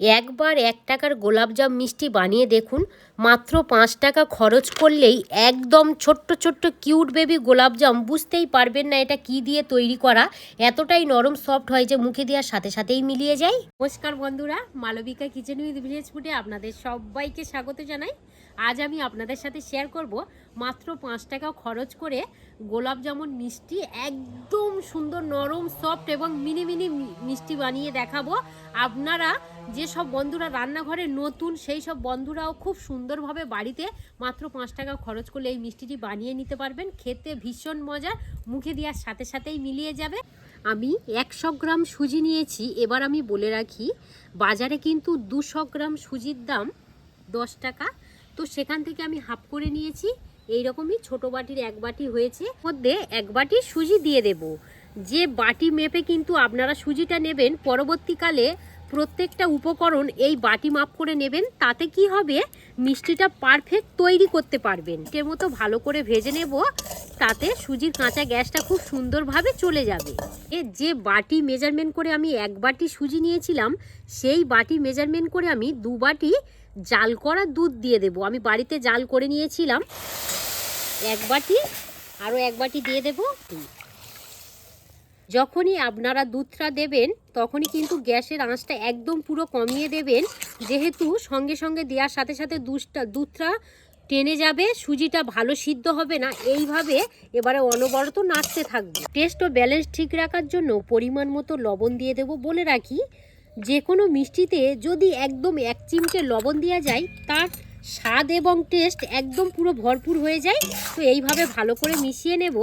একবার এক টাকার গোলাপজাম মিষ্টি বানিয়ে দেখুন। মাত্র পাঁচ টাকা খরচ করলেই একদম ছোট্ট ছোট্ট কিউট বেবি গোলাপজাম বুঝতেই পারবেন না এটা কি দিয়ে তৈরি করা। এতটাই নরম সফট হয় যে মুখে দেওয়ার সাথে সাথেই মিলিয়ে যায়। নমস্কার বন্ধুরা, মালবিকা কিচেন উইথ ভিলেজ ফুডে আপনাদের সবাইকে স্বাগত জানাই। আজ আমি আপনাদের সাথে শেয়ার করব মাত্র পাঁচ টাকা খরচ করে গোলাপ জামুন মিষ্টি একদম সুন্দর নরম সফট এবং মিনি মিনি মিষ্টি বানিয়ে দেখাবো। আপনারা যেসব বন্ধুরা রান্নাঘরে নতুন, সেই সব বন্ধুরাও খুব সুন্দরভাবে বাড়িতে মাত্র পাঁচ টাকা খরচ করলে এই মিষ্টিটি বানিয়ে নিতে পারবেন। খেতে ভীষণ মজা মুখে দেওয়ার সাথে সাথেই মিলিয়ে যাবে। আমি একশো গ্রাম সুজি নিয়েছি, এবার আমি বলে রাখি, বাজারে কিন্তু দুশো গ্রাম সুজির দাম দশ টাকা। তো সেখান থেকে আমি হাফ করে নিয়েছি এই রকমই ছোট বাটির এক বাটি হয়েছে। মধ্যে এক বাটি সুজি দিয়ে দেব। যে বাটি মেপে কিন্তু আপনারা সুজিটা নেবেন, পরবর্তীকালে প্রত্যেকটা উপকরণ এই বাটি মাপ করে নেবেন, তাতে কি হবে? মিষ্টিটা পারফেক্ট তৈরি করতে পারবেন। এর মতো ভালো করে ভেজে নেব, তাতে সুজির কাঁচা গ্যাসটা খুব সুন্দরভাবে চলে যাবে। এ যে বাটি মেজারমেন্ট করে আমি এক বাটি সুজি নিয়েছিলাম, সেই বাটি মেজারমেন্ট করে আমি দু বাটি জাল করা দুধ দিয়ে দেব। আমি বাড়িতে জাল করে নিয়েছিলাম। এক বাটি, আরও এক বাটি দিয়ে দেব। যখনই আপনারা দুধটা দেবেন, তখনই কিন্তু গ্যাসের আঁচটা একদম পুরো কমিয়ে দেবেন। যেহেতু সঙ্গে সঙ্গে দেওয়ার সাথে সাথে দুধটা দুধটা টেনে যাবে, সুজিটা ভালো সিদ্ধ হবে না, এইভাবে এবারে অনবরত নাড়তে থাকবে। টেস্ট ও ব্যালেন্স ঠিক রাখার জন্য পরিমাণ মতো লবণ দিয়ে দেব বলে রাখি। যে কোনো মিষ্টিতে যদি একদম এক চিমটে লবণ দেওয়া যায়, তার স্বাদ এবং টেস্ট একদম পুরো ভরপুর হয়ে যায়। তো এইভাবে ভালো করে মিশিয়ে নেব।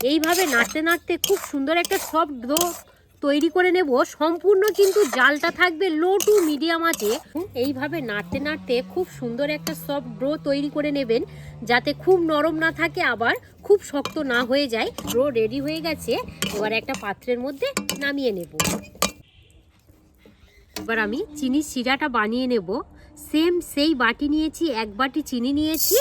এইভাবে নাড়তে নাড়তে খুব সুন্দর একটা সফট ডো তৈরি করে নেব। সম্পূর্ণ কিন্তু জালটা থাকবে লো টু মিডিয়াম আছে এইভাবে নাড়তে নাড়তে খুব সুন্দর একটা সফট ডো তৈরি করে নেবেন, যাতে খুব নরম না থাকে, আবার খুব শক্ত না হয়ে যায়। ডো রেডি হয়ে গেছে, এবার একটা পাত্রের মধ্যে নামিয়ে নেব। এবার আমি চিনির শিরাটা বানিয়ে নেব। সেম সেই বাটি নিয়েছি, এক বাটি চিনি নিয়েছি।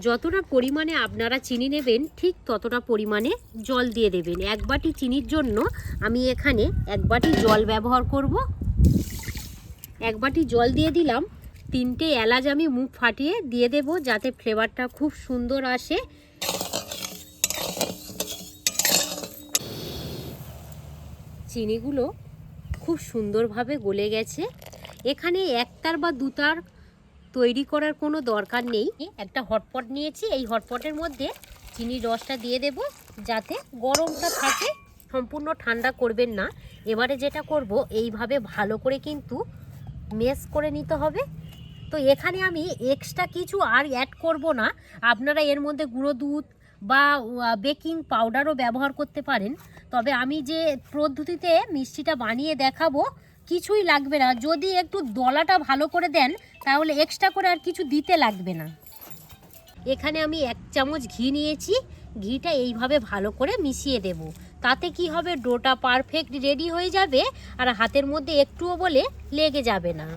যতটা পরিমাণে আপনারা চিনি নেবেন, ঠিক ততটা পরিমাণে জল দিয়ে দেবেন। এক বাটি চিনির জন্য আমি এখানে এক বাটি জল ব্যবহার করব। এক বাটি জল দিয়ে দিলাম। তিনটে এলাচ আমি মুখ ফাটিয়ে দিয়ে দেব যাতে ফ্লেভারটা খুব সুন্দর আসে। চিনিগুলো খুব সুন্দরভাবে গলে গেছে। এখানে একতার বা দুতার তৈরি করার কোনো দরকার নেই। একটা হটপট নিয়েছি, এই হটপটের মধ্যে চিনির রসটা দিয়ে দেব যাতে গরমটা থাকে, সম্পূর্ণ ঠান্ডা করবেন না। এবারে যেটা করব, এইভাবে ভালো করে কিন্তু মেস করে নিতে হবে। তো এখানে আমি এক্সট্রা কিছু আর অ্যাড করব না। আপনারা এর মধ্যে গুঁড়ো দুধ বা বেকিং পাউডারও ব্যবহার করতে পারেন। তবে আমি যে পদ্ধতিতে মিষ্টিটা বানিয়ে দেখাবো কিছুই লাগবে না। যদি একটু দলাটা ভালো করে দেন, তাহলে এক্সট্রা করে আর কিছু দিতে লাগবে না। এখানে আমি এক চামচ ঘি নিয়েছি। ঘিটা এইভাবে ভালো করে মিশিয়ে দেব। তাতে কি হবে? ডোটা পারফেক্ট রেডি হয়ে যাবে আর হাতের মধ্যে একটুও বলে লেগে যাবে না।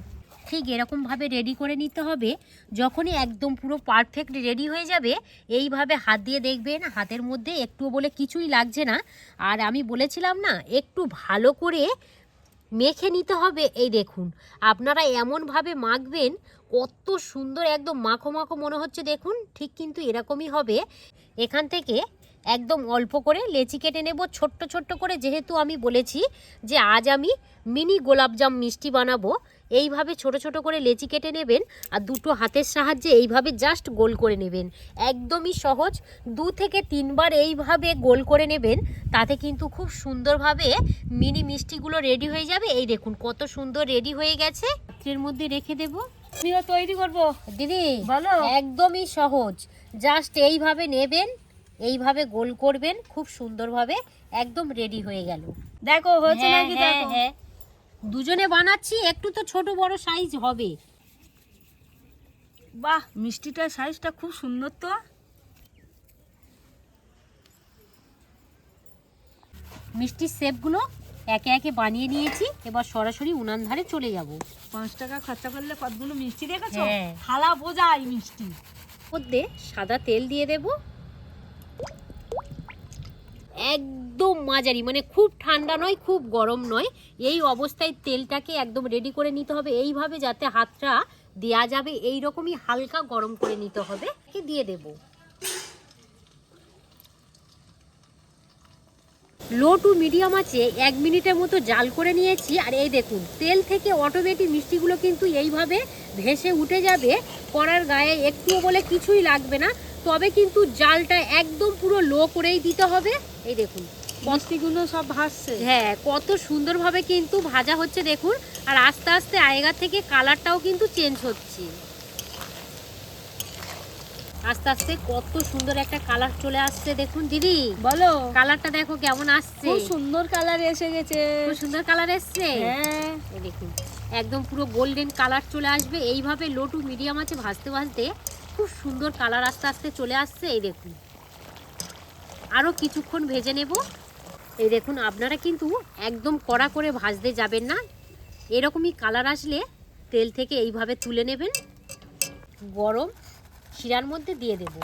ঠিক এরকমভাবে রেডি করে নিতে হবে। যখনই একদম পুরো পারফেক্ট রেডি হয়ে যাবে, এইভাবে হাত দিয়ে দেখবেন, হাতের মধ্যে একটুও বলে কিছুই লাগছে না। আর আমি বলেছিলাম না, একটু ভালো করে মেখে নিতে হবে। এই দেখুন, আপনারা এমনভাবে মাখবেন, কত সুন্দর একদম মাখো মাখো মনে হচ্ছে। দেখুন, ঠিক কিন্তু এরকমই হবে। এখান থেকে একদম অল্প করে লেচি কেটে নেব, ছোট্ট ছোট্ট করে। যেহেতু আমি বলেছি যে আজ আমি মিনি গোলাপজাম মিষ্টি বানাবো এইভাবে ছোট ছোট করে লেচি কেটে নেবেন আর দুটো হাতের সাহায্যে এইভাবে জাস্ট গোল করে নেবেন। একদমই সহজ। দু থেকে তিনবার এইভাবে গোল করে নেবেন তাতে কিন্তু খুব সুন্দরভাবে মিনি মিষ্টিগুলো রেডি হয়ে যাবে। এই দেখুন কত সুন্দর রেডি হয়ে গেছে। পাত্রের মধ্যে রেখে দেব। তৈরি করব। দিদি বলো একদমই সহজ। জাস্ট এইভাবে নেবেন এইভাবে গোল করবেন খুব সুন্দরভাবে একদম রেডি হয়ে গেল। দেখো হয়েছে হ্যাঁ, নাকি? হ্যাঁ, দেখো হ্যাঁ। দুজনে বানাচ্ছি একটু তো ছোট বড় সাইজ হবে। বাহ মিষ্টিটার সাইজটা খুব সুন্দর তো। মিষ্টির শেপগুলো একে একে বানিয়ে নিয়েছি এবার সরাসরি উনান ধারে চলে যাব। পাঁচ টাকা খরচা করলে কতগুলো মিষ্টি দেখেছ? হ্যাঁ। থালা বোঝাই মিষ্টি। মধ্যে সাদা তেল দিয়ে দেব একদম মাঝারি মানে খুব ঠান্ডা নয়, খুব গরম নয়। এই অবস্থায় তেলটাকে একদম রেডি করে নিতে হবে। এইভাবে যাতে হাতটা দেয়া যাবে এই রকমই হালকা গরম করে নিতে হবে। দিয়ে দেব। লো টু মিডিয়াম আছে, এক মিনিটের মতো জাল করে নিয়েছি। আর এই দেখুন, তেল থেকে অটোমেটিক মিষ্টিগুলো কিন্তু এইভাবে ভেসে উঠে যাবে। করার গায়ে একটুও বলে কিছুই লাগবে না। তবে কিন্তু জালটা একদম পুরো লো করেই দিতে হবে। এই দেখুন। মিষ্টিগুলো সব ভাসছে। হ্যাঁ কত সুন্দরভাবে কিন্তু ভাজা হচ্ছে দেখুন আর আস্তে আস্তে আয়গা থেকে কালারটাও কিন্তু চেঞ্জ হচ্ছে। আস্তে আস্তে কত সুন্দর একটা কালার চলে আসছে দেখুন দিদি। বলো। কালারটা দেখো কেমন আসছে। খুব সুন্দর কালার এসে গেছে। খুব সুন্দর কালার এসছে। হ্যাঁ। এই দেখুন একদম পুরো গোল্ডেন কালার চলে আসবে। এইভাবে লো টু মিডিয়াম আছে ভাজতে ভাজতে খুব সুন্দর কালার আস্তে আস্তে চলে আসছে এই দেখুন। আরও কিছুক্ষণ ভেজে নেব। এই দেখুন, আপনারা কিন্তু একদম কড়া করে ভাজতে যাবেন না। এরকমই কালার আসলে তেল থেকে এইভাবে তুলে নেবেন। গরম শিরার মধ্যে দিয়ে দেব।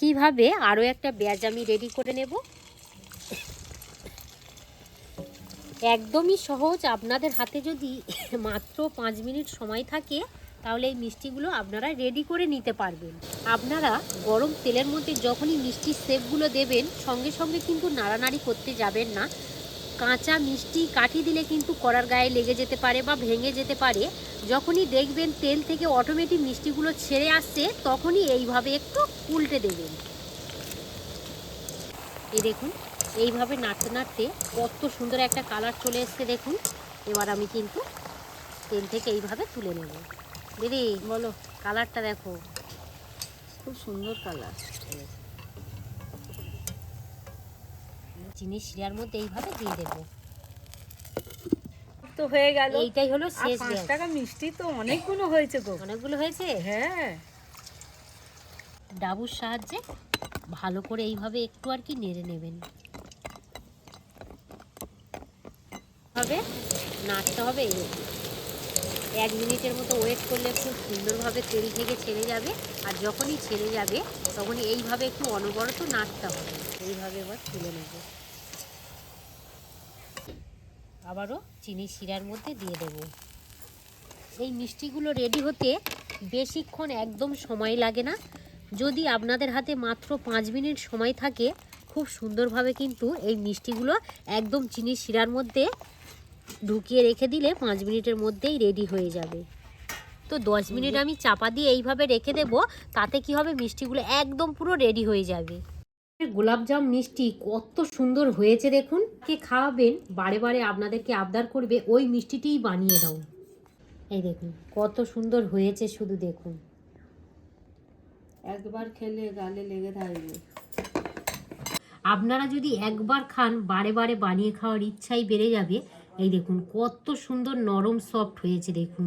কীভাবে আরও একটা ব্যাজ আমি রেডি করে নেব। একদমই সহজ। আপনাদের হাতে যদি মাত্র পাঁচ মিনিট সময় থাকে তাহলে এই মিষ্টিগুলো আপনারা রেডি করে নিতে পারবেন। আপনারা গরম তেলের মধ্যে যখনই মিষ্টির সেপগুলো দেবেন, সঙ্গে সঙ্গে কিন্তু নাড়ানাড়ি করতে যাবেন না। কাঁচা মিষ্টি কাঠি দিলে কিন্তু কড়ার গায়ে লেগে যেতে পারে বা ভেঙে যেতে পারে। যখনই দেখবেন তেল থেকে অটোমেটিক মিষ্টিগুলো ছেড়ে আসছে, তখনই এইভাবে একটু উল্টে দেবেন। এই দেখুন, এইভাবে নাড়তে নাড়তে কত সুন্দর একটা কালার চলে এসছে দেখুন। এবার আমি কিন্তু তেল থেকে এইভাবে তুলে নেব। দিদি বলো। কালারটা দেখো। খুব সুন্দর কালার চিনি শিরার মধ্যে এইভাবে দিয়ে দেবো। তো হয়ে গেল। এইটাই হলো শেষ পাঁচ টাকা মিষ্টি তো অনেকগুলো হয়েছে গো। অনেকগুলো হয়েছে? হ্যাঁ। ডাবুর সাহায্যে ভালো করে এইভাবে একটু আর কি নেড়ে নেবেন। হবে? নাড়তে হবে এই। এক মিনিটের মতো ওয়েট করলে খুব সুন্দরভাবে তেল থেকে ছেড়ে যাবে। আর যখনই ছেড়ে যাবে, তখনই এইভাবে একটু অনবরত নাড়তে হবে। এইভাবে এবার তুলে নেব। আবারও চিনি শিরার মধ্যে দিয়ে দেব। এই মিষ্টিগুলো রেডি হতে বেশিক্ষণ একদম সময় লাগে না। যদি আপনাদের হাতে মাত্র পাঁচ মিনিট সময় থাকে, খুব সুন্দরভাবে কিন্তু এই মিষ্টিগুলো একদম চিনি শিরার মধ্যে ঢুকিয়ে রেখে দিলে পাঁচ মিনিটের মধ্যেই রেডি হয়ে যাবে। তো দশ মিনিট আমি চাপা দিয়ে এইভাবে রেখে দেব তাতে কি হবে মিষ্টিগুলো একদম পুরো রেডি হয়ে যাবে। গোলাপজাম মিষ্টি কত সুন্দর হয়েছে দেখুন। কে খাওয়াবেন বারে বারে আপনাদেরকে আবদার করবে ওই মিষ্টিটিই বানিয়ে দাও। এই দেখুন কত সুন্দর হয়েছে শুধু দেখুন। একবার খেলে গালে লেগে থাকবে। আপনারা যদি একবার খান বারে বারে বানিয়ে খাওয়ার ইচ্ছাই বেড়ে যাবে। এই দেখুন কত সুন্দর নরম সফট হয়েছে দেখুন।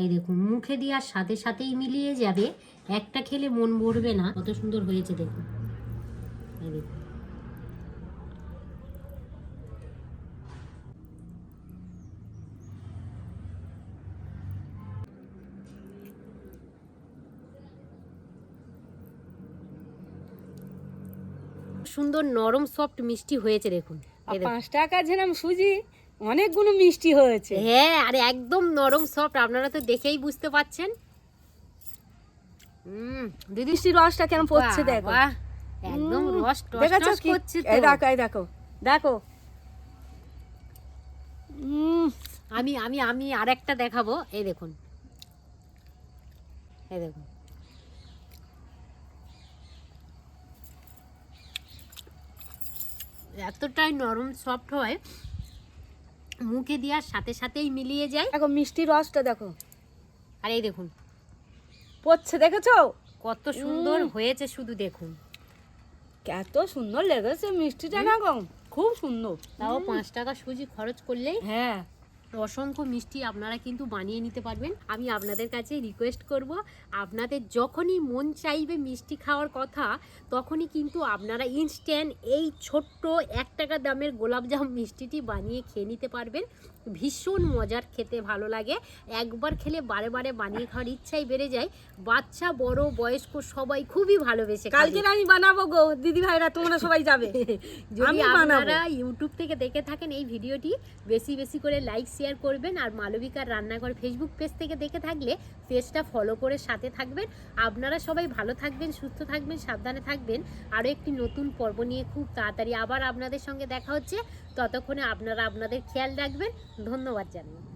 এই দেখুন মুখে দেওয়ার সাথে সাথেই মিলিয়ে যাবে। একটা খেলে মন ভরবে না কত সুন্দর হয়েছে দেখুন। এই দেখুন। সুন্দর নরম সফট মিষ্টি হয়েছে দেখুন। পাঁচ টাকা ঝেনাম সুজি? অনেকগুলো মিষ্টি হয়েছে। হ্যাঁ আর একদম নরম সফট আপনারা তো দেখেই বুঝতে পাচ্ছেন। হুম দিদি রসটা কেমন পড়ছে দেখো। একদম রস টস কি? করছে তো। দেখো এই দেখো দেখো। আমি আমি আমি আরেকটা দেখাবো। এই দেখুন। এই দেখুন। এতটাই নরম সফট হয়। মুখে দেওয়ার সাথে সাথেই মিলিয়ে যায়। দেখো মিষ্টি রসটা দেখো। আর এই দেখুন। পড়ছে দেখেছ? কত সুন্দর হয়েছে শুধু দেখুন। এত সুন্দর লেগেছে মিষ্টিটা না গো খুব সুন্দর। তাও পাঁচ টাকা সুজি খরচ করলেই হ্যাঁ। অসংখ্য মিষ্টি আপনারা কিন্তু বানিয়ে নিতে পারবেন। আমি আপনাদের কাছে রিকোয়েস্ট করব আপনাদের যখনই মন চাইবে মিষ্টি খাওয়ার কথা তখনই কিন্তু আপনারা ইনস্ট্যান্ট এই ছোট্ট এক টাকা দামের গোলাপজাম মিষ্টিটি বানিয়ে খেয়ে নিতে পারবেন। ভীষণ মজার খেতে ভালো লাগে। একবার খেলে বারে বারে বানিয়ে খাওয়ার ইচ্ছাই বেড়ে যায়। বাচ্চা বড় বয়স্ক সবাই খুবই ভালোবেসে। কালকে আমি বানাবো গো দিদি ভাইরা তোমরা সবাই যাবে। যদি আপনারা ইউটিউব থেকে দেখে থাকেন এই ভিডিওটি বেশি বেশি করে লাইক শেয়ার করবেন আর মালবিকার রান্নাঘর ফেসবুক পেজ থেকে দেখে থাকলে পেজটা ফলো করে সাথে থাকবেন। আপনারা সবাই ভালো থাকবেন, সুস্থ থাকবেন, সাবধানে থাকবেন। আরও একটি নতুন পর্ব নিয়ে খুব তাড়াতাড়ি আবার আপনাদের সঙ্গে দেখা হচ্ছে। ততক্ষণে আপনারা আপনাদের খেয়াল রাখবেন। ধন্যবাদ জানাই